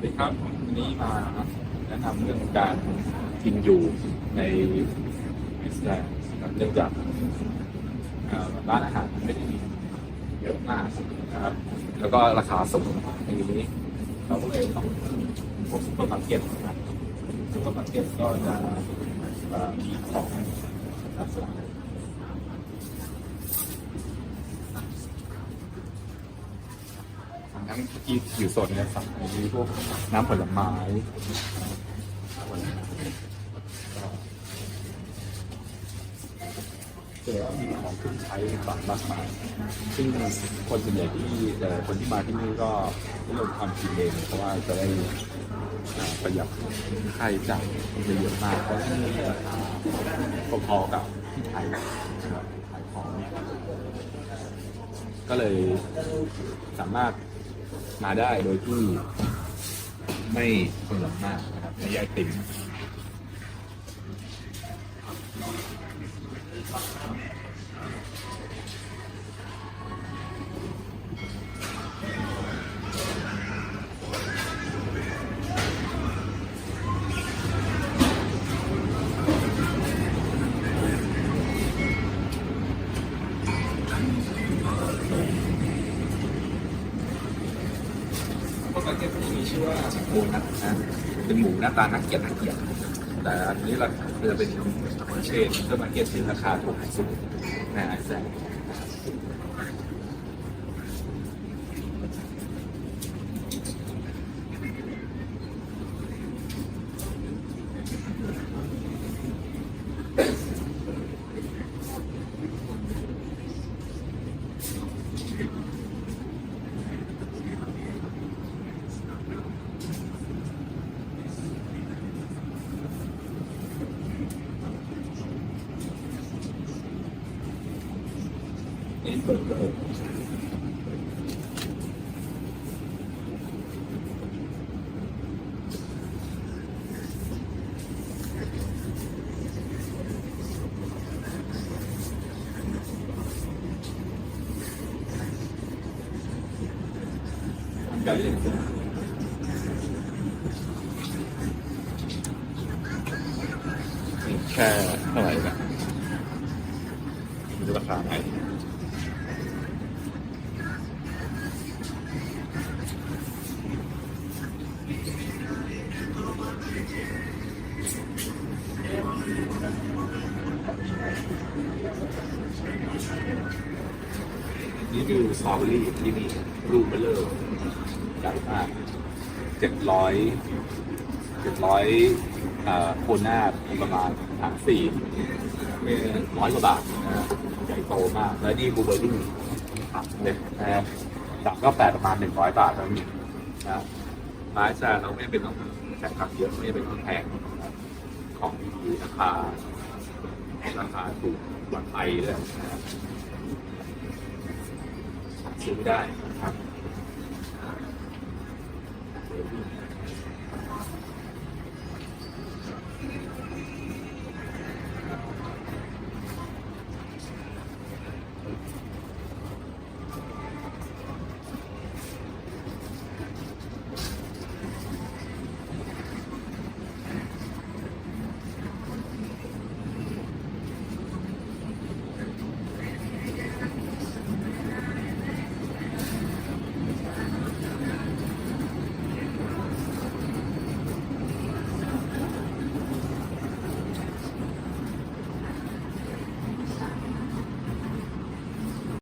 สดีครับวันนี้มาแนะนำเรื่องการกินอยู่ในอิสราเอลนะครับเนื่องจากร้านอาหารไม่ได้มีเยอะมากนะครับ แล้วก็ราคาสูงในนี้ เราก็เลยต้องพวกซุปเปอร์มาร์เก็ตนะครับซุปเปอร์มาร์เก็ตก็จะมีของลักษณะ ทั้งที่อยู่โซนเนี้ยสั่งมีพวกน้ำผลไม้เจอมีของเครื่องใช้ต่างมากมายซึ่งคนส่วนใหญ่ที่เอ่อคนที่มาที่นี่ก็นิยมทำกินเองเพราะว่าจะได้อ่าประหยัดค่าใช้จ่ายไม่เยอะมากเพราะที่นี่ราคาพอๆกับที่ไทยนะครับขายของเนี่ยก็เลยสามารถ มาได้โดยที่ไม่สนหลงมากนะครับไม่แยติ่ม วกประเทศที่มีชื่อว่าหมูนัดนะเป็นหมูหน้าตานักเกียรตินักเกียรติแต่อันนี้เราจะเป็นเชนเพื่อมาเก็ตที่ราคาถูกที่สุดในะอแซนนี่เปิดเปิดกันเลย แค่เท่าไหร่กันดูราคาไหน นี่ดูสตรอเบอรี่ที่มีรูปเบลเลอร์ใหญ่มากเจ็ดร้อยเจ็ดร้อยโคนหน้าประมาณสามสี่ร้อยกว่าบาทนะใหญ่โตมาก แล้วนี่บลูเบอร์รี่ตัดเลยนะครับตัดก็แปดประมาณหนึ่งร้อยบาทแล้วนี่นะ ไม้แซนเราไม่เป็นต้องแข่งขับเยอะไม่เป็นต้องแพงของดีราคาราคาถูกกว่าไทยเลยนะครับซื้อไม่ได้นะครับ